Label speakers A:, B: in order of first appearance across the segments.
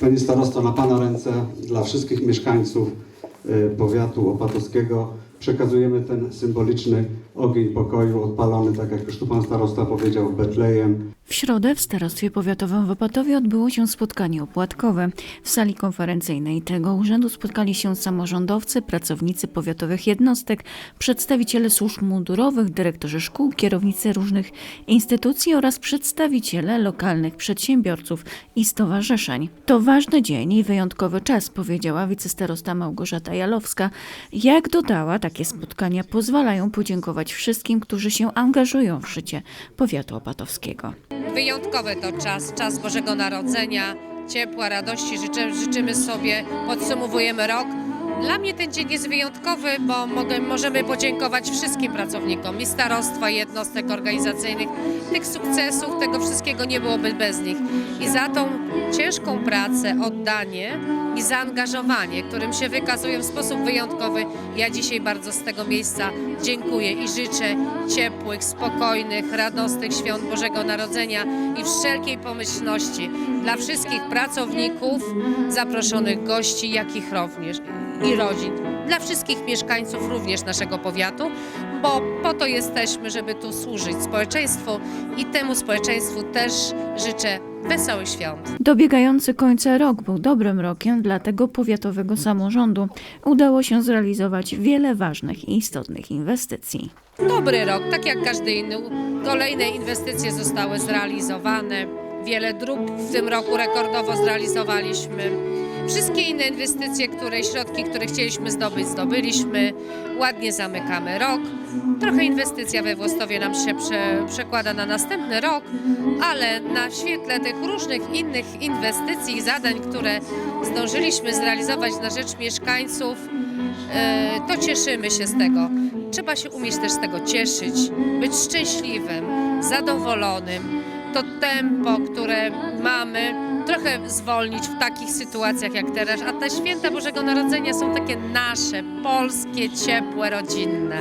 A: Panie starosto, na Pana ręce dla wszystkich mieszkańców y, powiatu opatowskiego przekazujemy ten symboliczny ogień pokoju odpalony, tak jak już tu Pan starosta powiedział, w Betlejem.
B: W środę w Starostwie Powiatowym w Opatowie odbyło się spotkanie opłatkowe. W sali konferencyjnej tego urzędu spotkali się samorządowcy, pracownicy powiatowych jednostek, przedstawiciele służb mundurowych, dyrektorzy szkół, kierownicy różnych instytucji oraz przedstawiciele lokalnych przedsiębiorców i stowarzyszeń. To ważny dzień i wyjątkowy czas, powiedziała wicestarosta Małgorzata Jalowska. Jak dodała, takie spotkania pozwalają podziękować wszystkim, którzy się angażują w życie powiatu opatowskiego.
C: Wyjątkowy to czas, czas Bożego Narodzenia, ciepła, radości. Życzę, życzymy sobie, podsumowujemy rok. Dla mnie ten dzień jest wyjątkowy, bo mogę, możemy podziękować wszystkim pracownikom i starostwa, i jednostek organizacyjnych. Tych sukcesów, tego wszystkiego nie byłoby bez nich. I za tą ciężką pracę, oddanie i zaangażowanie, którym się wykazują w sposób wyjątkowy, ja dzisiaj bardzo z tego miejsca dziękuję i życzę ciepłych, spokojnych, radosnych świąt Bożego Narodzenia i wszelkiej pomyślności dla wszystkich pracowników, zaproszonych gości, jak i również i rodzin. Dla wszystkich mieszkańców również naszego powiatu, bo po to jesteśmy, żeby tu służyć społeczeństwu i temu społeczeństwu też życzę wesołych świąt.
B: Dobiegający końca rok był dobrym rokiem dla tego powiatowego samorządu. Udało się zrealizować wiele ważnych i istotnych inwestycji.
C: Dobry rok, tak jak każdy inny. Kolejne inwestycje zostały zrealizowane. Wiele dróg w tym roku rekordowo zrealizowaliśmy. Wszystkie inne inwestycje, które środki, które chcieliśmy zdobyć, zdobyliśmy. Ładnie zamykamy rok. Trochę inwestycja we Włostowie nam się prze, przekłada na następny rok, ale na świetle tych różnych innych inwestycji i zadań, które zdążyliśmy zrealizować na rzecz mieszkańców, e, to cieszymy się z tego. Trzeba się umieć też z tego cieszyć, być szczęśliwym, zadowolonym. To tempo, które mamy, trochę zwolnić w takich sytuacjach jak teraz. A te święta Bożego Narodzenia są takie nasze, polskie, ciepłe, rodzinne.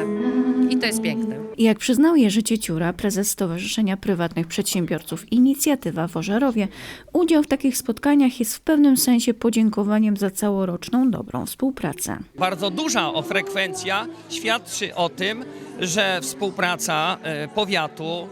C: I to jest piękne.
B: Jak przyznał Jerzy Cieciura, prezes Stowarzyszenia Prywatnych Przedsiębiorców Inicjatywa w Ożerowie, udział w takich spotkaniach jest w pewnym sensie podziękowaniem za całoroczną dobrą współpracę.
D: Bardzo duża o frekwencja świadczy o tym, że współpraca e, powiatu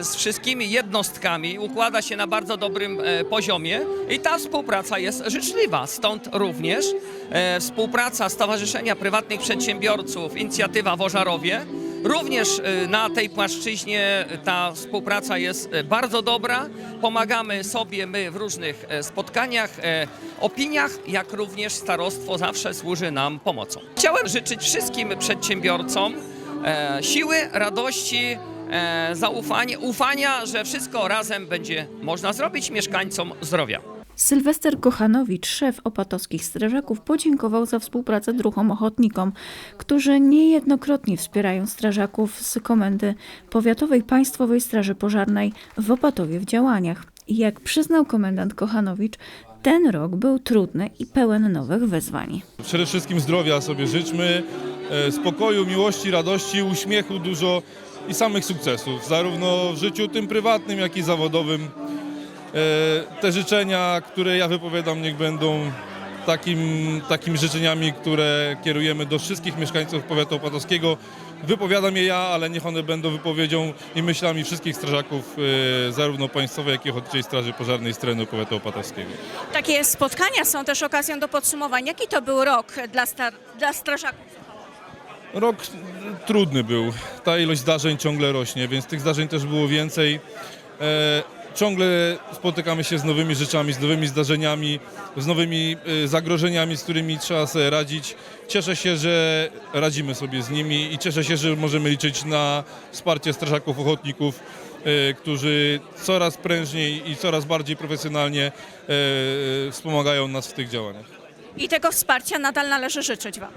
D: z wszystkimi jednostkami układa się na bardzo dobrym e, poziomie i ta współpraca jest życzliwa. Stąd również e, współpraca Stowarzyszenia Prywatnych Przedsiębiorców Inicjatywa w Ożarowie Również e, na tej płaszczyźnie ta współpraca jest e, bardzo dobra. Pomagamy sobie my w różnych e, spotkaniach, e, opiniach, jak również starostwo zawsze służy nam pomocą. Chciałem życzyć wszystkim przedsiębiorcom e, siły, radości, e, zaufania, ufania, że wszystko razem będzie można zrobić mieszkańcom zdrowia.
B: Sylwester Kochanowicz, szef opatowskich strażaków, podziękował za współpracę druhom ochotnikom, którzy niejednokrotnie wspierają strażaków z Komendy Powiatowej Państwowej Straży Pożarnej w Opatowie w działaniach. Jak przyznał komendant Kochanowicz, ten rok był trudny i pełen nowych wyzwań.
E: Przede wszystkim zdrowia sobie życzmy, e, spokoju, miłości, radości, uśmiechu dużo i samych sukcesów, zarówno w życiu tym prywatnym, jak i zawodowym. E, Te życzenia, które ja wypowiadam, niech będą takim, takimi życzeniami, które kierujemy do wszystkich mieszkańców powiatu opatowskiego. Wypowiadam je ja, ale niech one będą wypowiedzią i myślami wszystkich strażaków, e, zarówno państwowej, jak i Ochotniczej Straży Pożarnej z terenu powiatu opatowskiego.
F: Takie spotkania są też okazją do podsumowania. Jaki to był rok dla, dla strażaków?
E: Rok trudny był. Ta ilość zdarzeń ciągle rośnie, więc tych zdarzeń też było więcej. E, ciągle spotykamy się z nowymi rzeczami, z nowymi zdarzeniami, z nowymi e, zagrożeniami, z którymi trzeba sobie radzić. Cieszę się, że radzimy sobie z nimi i cieszę się, że możemy liczyć na wsparcie strażaków ochotników, e, którzy coraz prężniej i coraz bardziej profesjonalnie e, wspomagają nas w tych działaniach.
F: I tego wsparcia nadal należy życzyć Wam.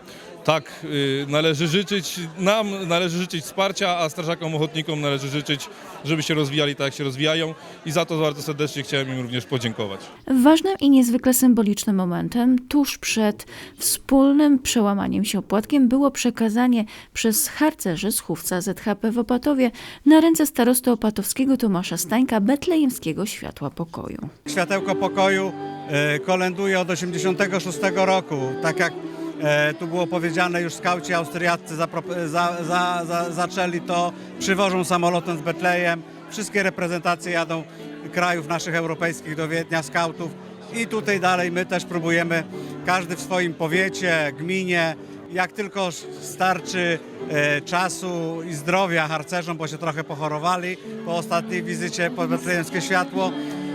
E: Tak, y, należy życzyć, nam należy życzyć wsparcia, a strażakom ochotnikom należy życzyć, żeby się rozwijali tak, jak się rozwijają i za to bardzo serdecznie chciałem im również podziękować.
B: Ważnym i niezwykle symbolicznym momentem tuż przed wspólnym przełamaniem się opłatkiem było przekazanie przez harcerzy z chówca ZHP w Opatowie na ręce starosty opatowskiego Tomasza Stańka betlejemskiego światła pokoju.
G: Światełko Pokoju e, kolenduje od 86 roku. Tak jak e, tu było powiedziane, już skauci austriaccy zapro- za, za, za, zaczęli to, przywożą samolotem z Betlejem. Wszystkie reprezentacje jadą krajów naszych europejskich do Wiednia, skautów. I tutaj dalej my też próbujemy, każdy w swoim powiecie, gminie, jak tylko starczy e, czasu i zdrowia harcerzom, bo się trochę pochorowali po ostatniej wizycie pod Betlejemskie Światło,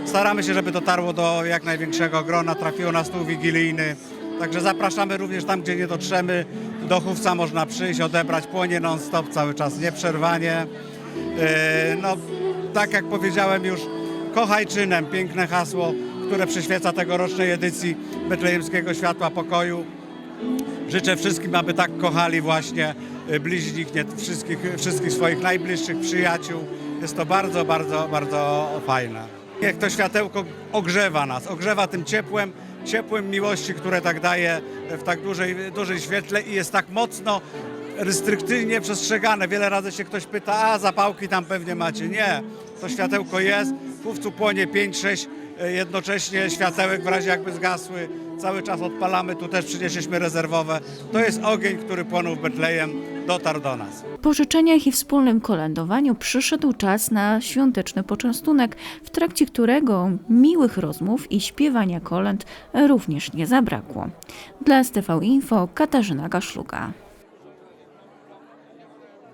G: staramy się, żeby dotarło do jak największego grona, trafiło na stół wigilijny. Także zapraszamy również tam, gdzie nie dotrzemy. Do Chówca można przyjść, odebrać płonie non-stop cały czas, nieprzerwanie. E, No, tak jak powiedziałem już, kochaj czynem, piękne hasło, które przyświeca tegorocznej edycji Betlejemskiego Światła Pokoju. Życzę wszystkim, aby tak kochali właśnie y, bliźnich, nie wszystkich, wszystkich swoich najbliższych przyjaciół. Jest to bardzo, bardzo, bardzo fajne. Niech to światełko ogrzewa nas, ogrzewa tym ciepłem, ciepłem miłości, które tak daje w tak dużej, dużej świetle i jest tak mocno restrykcyjnie przestrzegane. Wiele razy się ktoś pyta, a zapałki tam pewnie macie. Nie, to światełko jest, w płonie 5-6 e, jednocześnie światełek w razie jakby zgasły. Cały czas odpalamy, tu też przynieśliśmy rezerwowe. To jest ogień, który płonął w Betlejem, dotarł do nas.
B: Po życzeniach i wspólnym kolędowaniu przyszedł czas na świąteczny poczęstunek, w trakcie którego miłych rozmów i śpiewania kolęd również nie zabrakło. Dla STV Info Katarzyna Gaszluga.